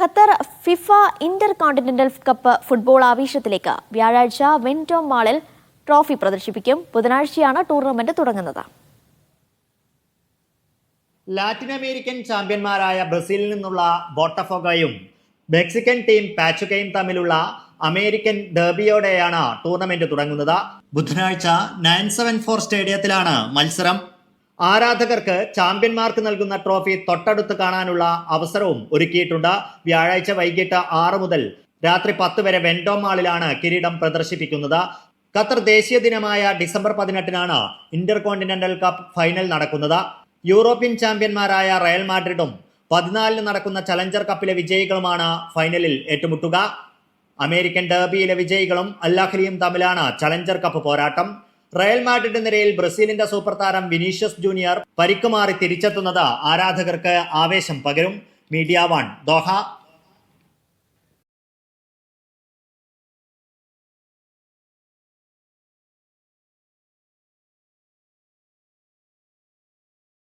Qatar FIFA intercontinental cup football ആവേശത്തിലേക്ക്. വ്യാഴാഴ്ച വെന്റോം മാളിൽ trophy പ്രദർശിപ്പിക്കും. ബുധനാഴ്ചയാണ് ടൂർണമെന്റ് തുടങ്ങുന്നത്. ലാറ്റിൻ അമേരിക്കൻ ചാമ്പ്യന്മാരായ ബ്രസീലിൽ നിന്നുള്ള ബോട്ടഫോഗയും മെക്സിക്കൻ ടീം പാച്ചുകയും തമ്മിലുള്ള അമേരിക്കൻ ഡെർബിയോടെയാണ് ടൂർണമെന്റ് തുടങ്ങുന്നത്. ബുധനാഴ്ച നയൻ സെവൻ ഫോർ സ്റ്റേഡിയത്തിലാണ് മത്സരം. ആരാധകർക്ക് ചാമ്പ്യന്മാർക്ക് നൽകുന്ന ട്രോഫി തൊട്ടടുത്ത് കാണാനുള്ള അവസരവും ഒരുക്കിയിട്ടുണ്ട്. വ്യാഴാഴ്ച വൈകിട്ട് ആറ് മുതൽ രാത്രി പത്ത് വരെ വെൻഡോ മാളിലാണ് കിരീടം പ്രദർശിപ്പിക്കുന്നത്. ഖത്തർ ദേശീയ ദിനമായ ഡിസംബർ പതിനെട്ടിനാണ് ഇന്റർ കോണ്ടിനെന്റൽ കപ്പ് ഫൈനൽ നടക്കുന്നത്. യൂറോപ്യൻ ചാമ്പ്യന്മാരായ റയൽ മാഡ്രിഡും പതിനാലിന് നടക്കുന്ന ചലഞ്ചർ കപ്പിലെ വിജയികളുമാണ് ഫൈനലിൽ ഏറ്റുമുട്ടുക. അമേരിക്കൻ ഡർബിയിലെ വിജയികളും അല്ലാഹലിയും തമ്മിലാണ് ചലഞ്ചർ കപ്പ് പോരാട്ടം. റയൽ മാഡ്രിഡ് നിരയിൽ ബ്രസീലിന്റെ സൂപ്പർ താരം വിനീഷ്യസ് ജൂനിയർ പരിക്കുമാറി തിരിച്ചെത്തുന്നത് ആരാധകർക്ക് ആവേശം പകരും. Media one Doha.